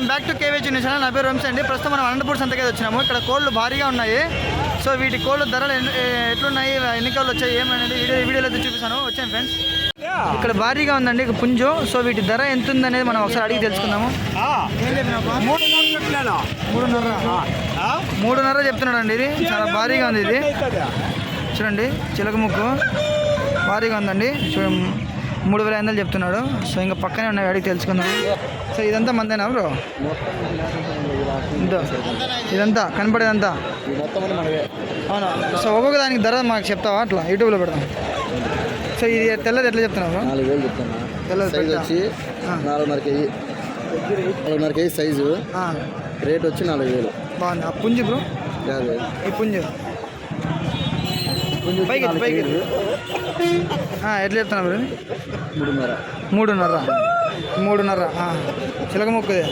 Welcome back to KV news channel. నా పేరు వంశీ అండి. ప్రస్తుతం మనం అనంతపూర్ సంతకి వచ్చినాము. ఇక్కడ కోళ్ళు భారీగా ఉన్నాయి. సో వీటి కోళ్ళు ధరలు ఎట్లున్నాయి? ఎన్ని కోళ్ళు వచ్చాయి? ఏమనేది వీడియో వీడియోలో అయితే చూపిస్తాను. వచ్చాను ఫ్రెండ్స్. ఇక్కడ భారీగా ఉందండి. ఇక పుంజు. సో వీటి ధర ఎంత ఉందనేది మనం ఒకసారి అడిగి తెలుసుకుందాము. మూడున్నర మూడున్నర. చెప్తున్నాడు అండి ఇది. చాలా భారీగా ఉంది ఇది. చూడండి. చిలక ముక్కు. భారీగా ఉందండి. చూ మూడు వేల ఐదు చెప్తున్నాడు. సో ఇంకా పక్కనే ఉన్నాయి అడిగి తెలుసుకుందాం. సో ఇదంతా మందేనా బ్రో? ఇదో ఇదంతా కనపడేదంతా? అవునా? సో ఒక్కొక్క దానికి ధర మాకు చెప్తావా? అట్లా యూట్యూబ్లో పెడదాం. సో ఇది తెల్లది ఎట్లా చెప్తున్నావు బ్రో? నాలుగు వేలు చెప్తాను తెల్లది. వచ్చి. నాలుగున్నర కేజీ. నాలుగున్నర కేజీ సైజు రేట్ వచ్చి నాలుగు వేలు. బాగుంది. ఆ పుంజు బ్రో? ఈ పుంజు? పైకి పైకి ఎట్లా చెప్తున్నా బ్రో మూడున్నర. మూడున్నర. మూడున్నర. చిలక ముక్కుది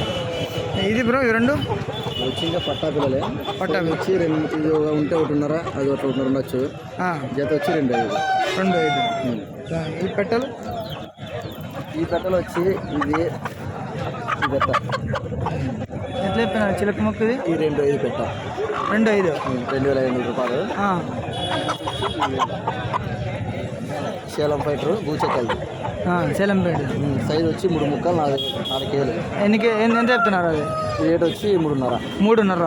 ఇది. బ్రో ఇవి రెండు? వచ్చి ఇంకా పట్టా పిల్లలే పట్టా వచ్చి రెండు ఇది ఉంటే ఒకటిన్నర అది ఒకటి ఒకటిన్నర ఉండొచ్చు. జత వచ్చి రెండు ఐదు. రెండు ఐదు. ఈ పెట్టలు? ఈ పెట్టలు వచ్చి ఇది పెట్ట. ఎట్లా చెప్తున్నారు చిలక ముక్కుది ఈ రెండు ఐదు పెట్ట. రెండు ఐదు. రెండు వేల ఐదు వందల రూపాయలు. సేలం ఫైటర్ గూచెక్కల్ది ఆ, సేలంపేట సైజ్ వచ్చి మూడు ముక్కలు నాలుగు నాలుగు కేజీలు. ఎన్నికి ఎంత చెప్తున్నారు అది? రేట్ వచ్చి మూడున్నర. మూడున్నర.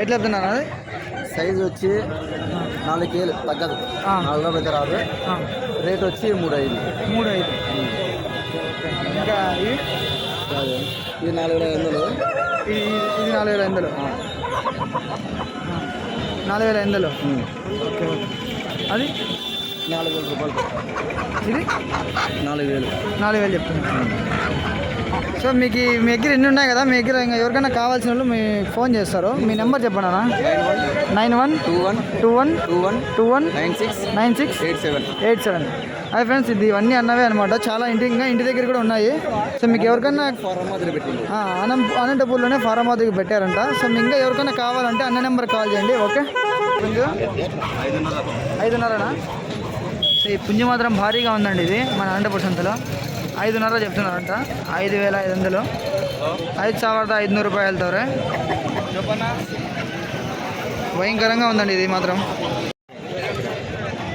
ఎట్లా చెప్తున్నారు అది? సైజ్ వచ్చి నాలుగు కేజీలు తగ్గదు. నాలుగు అయితే రాదు. రేట్ వచ్చి మూడు ఐదు మూడు ఐదు ఇంకా. ఇది నాలుగు వేల ఐదు వందలు. ఇది నాలుగు వేల ఐదు వందలు. నాలుగు వేల ఉం. Okay okay. అది? నాలుగు వేల రూపాయలు. ఇది? నాలుగు వేలు. నాలుగు వేలు చెప్తున్నారు సో మీకు మీ దగ్గర ఎన్ని ఉన్నాయి కదా? మీ దగ్గర ఇంకా ఎవరికైనా కావాల్సిన వాళ్ళు మీ ఫోన్ చేస్తారు. మీ నెంబర్ చెప్పండి అన్న. Nine one two one two one two one two one nine six nine six eight seven. Eight seven. అదే ఫ్రెండ్స్ ఇది ఇవన్నీ అన్నవే అనమాట చాలా ఇంటి ఇంకా ఇంటి దగ్గర కూడా ఉన్నాయి. సో మీకు ఎవరికైనా అనం అనంతపూర్లోనే ఫారామాదికి పెట్టారంట. సో మీకు ఇంకా ఎవరికైనా కావాలంటే అన్న నెంబర్ కాల్ చేయండి ఓకే? ఐదున్నరనా సో ఈ పుంజు మాత్రం భారీగా ఉందండి ఇది మన అనంతపూర్ సంతలో. ఐదున్నర చెప్తున్నారంట ఐదు వేల ఐదు వందలు ఐదు ಸಾವಿರದ ఐదునూరు రూపాయలతో భయంకరంగా ఉందండి ఇది మాత్రం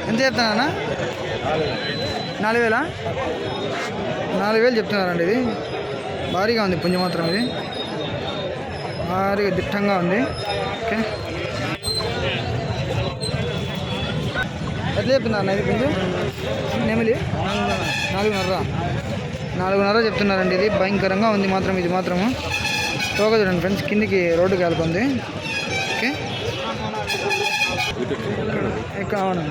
ఎంత చెప్తున్నానా నాలుగు వేలా నాలుగు వేలు చెప్తున్నారండి ఇది భారీగా ఉంది పుంజు మాత్రం ఇది భారీగా దిట్టంగా ఉంది ఓకే ఎట్లా చెప్తున్నారు ఇది పుంజు నెమిలి నాలుగున్నర నాలుగున్నర చెప్తున్నారండి ఇది. భయంకరంగా ఉంది మాత్రం ఇది మాత్రము. తోక చూడండి ఫ్రెండ్స్ కిందికి రోడ్డుకి వెళ్తుంది. ఓకే. ఇక్కడ అవునా.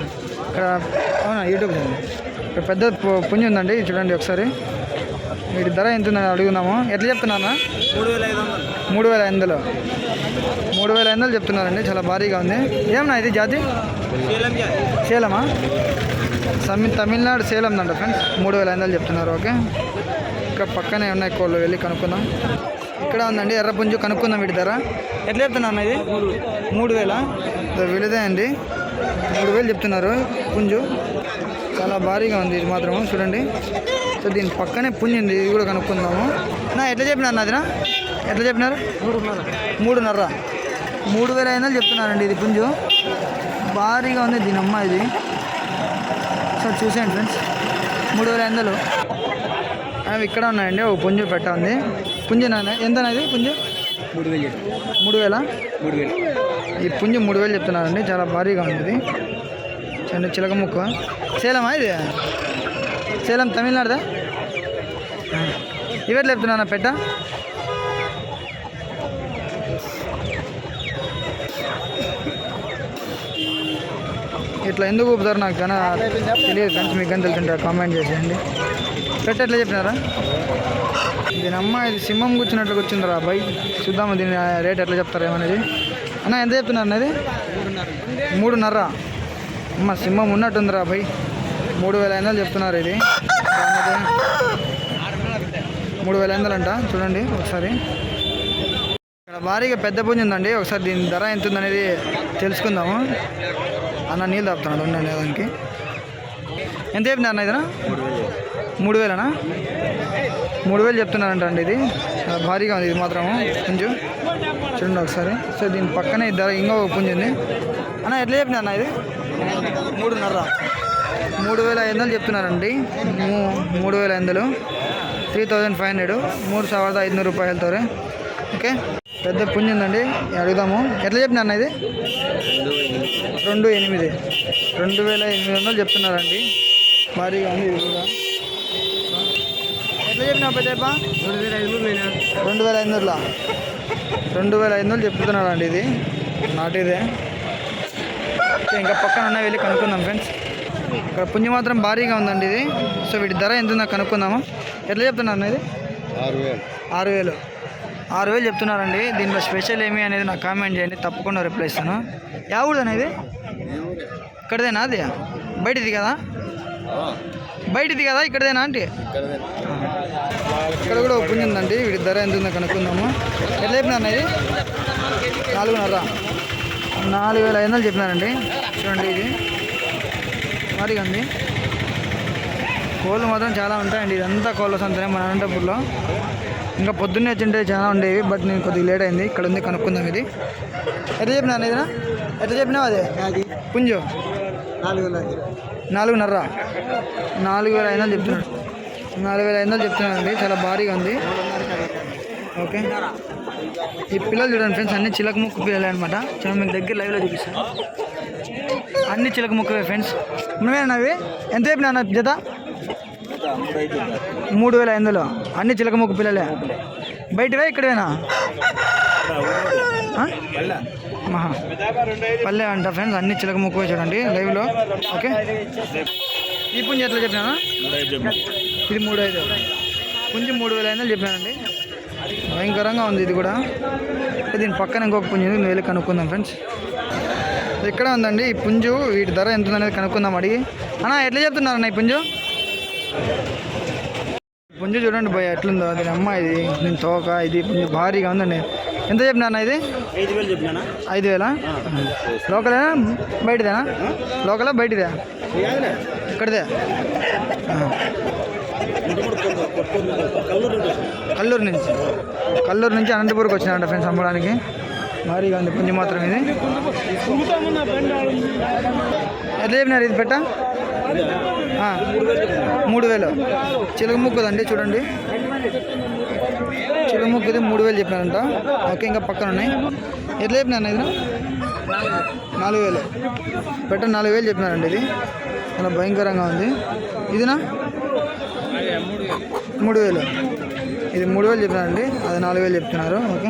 ఇక్కడ అవునా యూట్యూబ్ ఇక్కడ పెద్ద పు- పుంజు ఉందండి చూడండి ఒకసారి. వీటి ధర ఎంత ఉందని అడుగుదాము. ఎట్లా చెప్తున్నారా మూడు వేల ఐదు వందలు. మూడు వేల ఐదు వందలు చెప్తున్నారండి చాలా భారీగా ఉంది. ఏమన్నా ఇది జాతి? సేలమా? సమి తమిళనాడు సేలం అంట ఫ్రెండ్స్. మూడు వేల ఐదు చెప్తున్నారు ఓకే? ఇక్కడ పక్కనే ఉన్నాయి కోళ్ళు వెళ్ళి కనుక్కుందాం. ఇక్కడ ఉందండి ఎర్ర పుంజు కనుక్కుందాం వీటి ధర. ఎట్లా చెప్తున్నారు ఇది? మూడు వేల. వీళ్ళదే అండి. మూడు వేలు చెప్తున్నారు పుంజు. చాలా భారీగా ఉంది ఇది మాత్రము చూడండి. సో దీని పక్కనే పుంజు ఉంది ఇది కూడా కనుక్కుందాము. నా ఎట్లా చెప్పినారు నాదినా ఎట్లా చెప్పినారు? మూడున్నర. మూడు వేల ఐదు వందలు చెప్తున్నారండి ఇది పుంజు. భారీగా ఉంది దీని అమ్మ ఇది. సో చూసేయండి ఫ్రెండ్స్. మూడు వేల వందలు. అవి ఇక్కడ ఉన్నాయండి. ఒక పుంజు పెట్ట ఉంది. పుంజు నాన్న ఎంత ఇది పుంజు? మూడు వేలు మూడు వేల? మూడు వేలు. ఈ పుంజు మూడు వేలు చెప్తున్నారండి. చాలా భారీగా ఉంది చూడండి చిలక ముక్క. సేలమా ఇది? సేలం తమిళనాడుదా? ఇవెట్లా చెప్తున్నా పెట్ట? ఇట్లా ఎందుకు ఊపుతారు నాకు కానీ తెలియదు ఫ్రెండ్స్ మీకు కానీ తెలుసుంటే కామెంట్ చేసేయండి. పెట్ట ఎట్లా చెప్పినారా? దీని అమ్మ ఇది సింహం కూర్చున్నట్లు కూర్చుందిరా అబ్బాయి చూద్దాము దీని రేట్ ఎట్లా చెప్తారా ఏమనేది. అన్న ఎంత చెప్తున్నారు అన్నది? మూడున్నర. అమ్మ సింహం ఉన్నట్టుందిరా అబ్బాయి మూడు వేల ఐదు చెప్తున్నారు ఇది. మూడు వేల ఐదు అంట చూడండి ఒకసారి. ఇక్కడ భారీగా పెద్ద పుంజి ఉందండి. ఒకసారి దీని ధర ఎంత ఉందనేది తెలుసుకుందాము. అన్న నీళ్ళు తాపుతున్నాడు ఉండండి దానికి ఎంత చెప్పినారు అన్న ఇదనా మూడు వేలు మూడు వేలనా మూడు వేలు చెప్తున్నారంట అండి ఇది చాలా భారీగా ఉంది ఇది మాత్రం పుంజు చూడండి ఒకసారి సో దీని పక్కనే ధర ఇంకో పుంజు ఉంది అన్న ఎట్లా చెప్పినా అన్న ఇది మూడున్నర మూడు వేల ఐదు వందలు చెప్తున్నారండి మూ- మూడు వేల ఐదు వందలు త్రీ థౌజండ్ ఫైవ్ హండ్రెడ్ మూడు ಸಾವಿರದ ఐదునూరు రూపాయలతో ఓకే పెద్ద పుంజు ఉందండి అడుగుదాము. ఎట్లా చెప్పినా అన్న ఇది? రెండు ఎనిమిది. రెండు వేల ఎనిమిది వందలు చెప్తున్నారండి. భారీగా ఉంది ఇది కూడా. ఎట్లా చెప్పినా పెద్దప్ప? రెండు వేల ఐదు రెండు వేల ఐదు వందల? రెండు వేల ఐదు వందలు చెప్తున్నారండి ఇది. నాటిదే ఓకే, ఇంకా పక్కన ఉన్న వెళ్ళి కనుక్కుందాం ఫ్రెండ్స్. ఇక్కడ పుంజు మాత్రం భారీగా ఉందండి ఇది. సో వీటి ధర ఎంత ఉందో కనుక్కుందాము. ఎట్లా చెప్తున్నారు ఇది? ఆరు వేలు. ఆరు వేలు. ఆరు వేలు చెప్తున్నారండి. దీంట్లో స్పెషల్ ఏమి అనేది నాకు కామెంట్ చేయండి. తప్పకుండా రిప్లై ఇస్తాను. యా ఊరు అనేది ఇక్కడదేనా అది? బయటది కదా? బయటది కదా ఇక్కడదేనా అంటే ఇక్కడ కూడా ఒక ఉందండి. వీడి ధర ఎంత ఉందో కనుక్కుందాము. ఎట్లా చెప్పినారు ఇది? నాలుగున్నర. నాలుగు వేల ఐదు వందలు చెప్పినారండి. చూడండి ఇది. మరిగా ఉంది కోళ్ళు మాత్రం చాలా ఉంటాయండి. ఇదంతా కోళ్ళ సంతనే మన అనంతపూర్లో. ఇంకా పొద్దున్నే వచ్చింటే చాలా ఉండేవి బట్ నేను కొద్దిగా లేట్ అయింది. ఇక్కడ ఉంది కనుక్కుందాం ఇది. ఎట్లా చెప్పినా ఇదినా ఎట్లా చెప్పినావు అదే? అది పుంజు. నాలుగు వేల నాలుగున్నర. నాలుగు వేల ఐదు వందలు చెప్తున్నాడు. నాలుగు వేల ఐదు వందలు చెప్తున్నానండి చాలా భారీగా ఉంది. ఓకే. ఈ పిల్లలు చూడండి ఫ్రెండ్స్ అన్ని చిలక ముక్కు పిల్లలే అనమాట చూడండి మీకు దగ్గర లైవ్లో చూపిస్తాను అన్ని చిలక ముక్కవే ఫ్రెండ్స్. నువ్వేనా అవి? ఎంత చెప్పినా అన్న జత? మూడు వేల ఐదు వందలు అన్ని చిలక ముక్కు పిల్లలే. బయటవే ఇక్కడవేనా మహా. పల్లె అంట ఫ్రెండ్స్ అన్ని చిలక ముక్కువే చూడండి లైవ్లో. ఓకే? ఈ పుంజు ఎట్లా చెప్పినా ఇది మూడు ఐదు. పుంజు మూడు వేల ఐదు వందలు చెప్పానండి భయంకరంగా ఉంది ఇది కూడా. దీని పక్కన ఇంకొక పుంజు ఉంది వెళ్ళి కనుక్కుందాం ఫ్రెండ్స్. ఇక్కడ ఉందండి ఈ పుంజు. వీటి ధర ఎంత ఉందనేది కనుక్కుందాం అడిగి. అన్నా ఎట్లా చెప్తున్నారన్న ఈ పుంజు? పుంజు చూడండి భయ ఎట్లుందో దీని అమ్మ ఇది. దీని తోక ఇది పుంజు భారీగా ఉందండి. ఎంత చెప్పినా అన్న ఇది? ఐదు వేలు చెప్పినా ఐదు వేలా? లోకలేనా? బయటదేనా? లోకలా బయటిదే? ఇక్కడిదే. కల్లూరు నుంచి. కల్లూరు నుంచి అనంతపూర్కి వచ్చినారంట ఫ్రెండ్స్ అమ్మడానికి. భారీగా ఉంది పుంజు మాత్రం ఇది. ఎట్లా చెప్పినారు ఇది పెట్ట? మూడు వేలు చిలుక ముక్కుదండి చూడండి. చిలుక ముక్కుది మూడు వేలు చెప్పినారంట. ఓకే ఇంకా పక్కన ఉన్నాయి. ఎట్లా చెప్పినారు ఇది? నాలుగు వేలు పెట్ట నాలుగు వేలు చెప్పినారండి ఇది. చాలా భయంకరంగా ఉంది. ఇదినా? మూడు వేలు ఇది మూడు వేలు చెప్పినారండి. అది నాలుగు వేలు చెప్తున్నారు. ఓకే.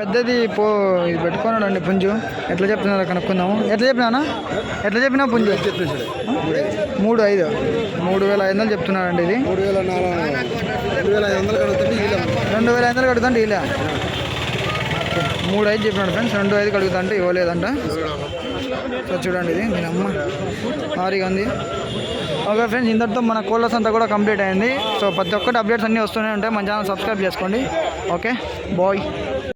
పెద్దది పో ఇది పెట్టుకున్నాడు అండి పుంజు. ఎట్లా చెప్తున్నారో కనుక్కుందాము. ఎట్లా చెప్పినానా ఎట్లా చెప్పినా పుంజు? మూడు ఐదు. మూడు వేల ఐదు వందలు చెప్తున్నారండి ఇది. మూడు వేల రెండు వేల ఐదు వందలు కడుగుతాంటే ఇలా మూడు ఐదు చెప్పినాడు ఫ్రెండ్స్. రెండు ఐదు కడుగుతాంటే ఇవ్వలేదంట. సో చూడండి ఇది. నేను అమ్మ భారీగా ఉంది. ఓకే ఫ్రెండ్స్ ఇంతటితో మన కోళ్ళస్ అంతా కూడా కంప్లీట్ అయింది. సో ప్రతి ఒక్కటి అప్డేట్స్ అన్నీ వస్తూనే ఉంటాయి. మన ఛానల్ సబ్స్క్రైబ్ చేసుకోండి. ఓకే? బాయ్.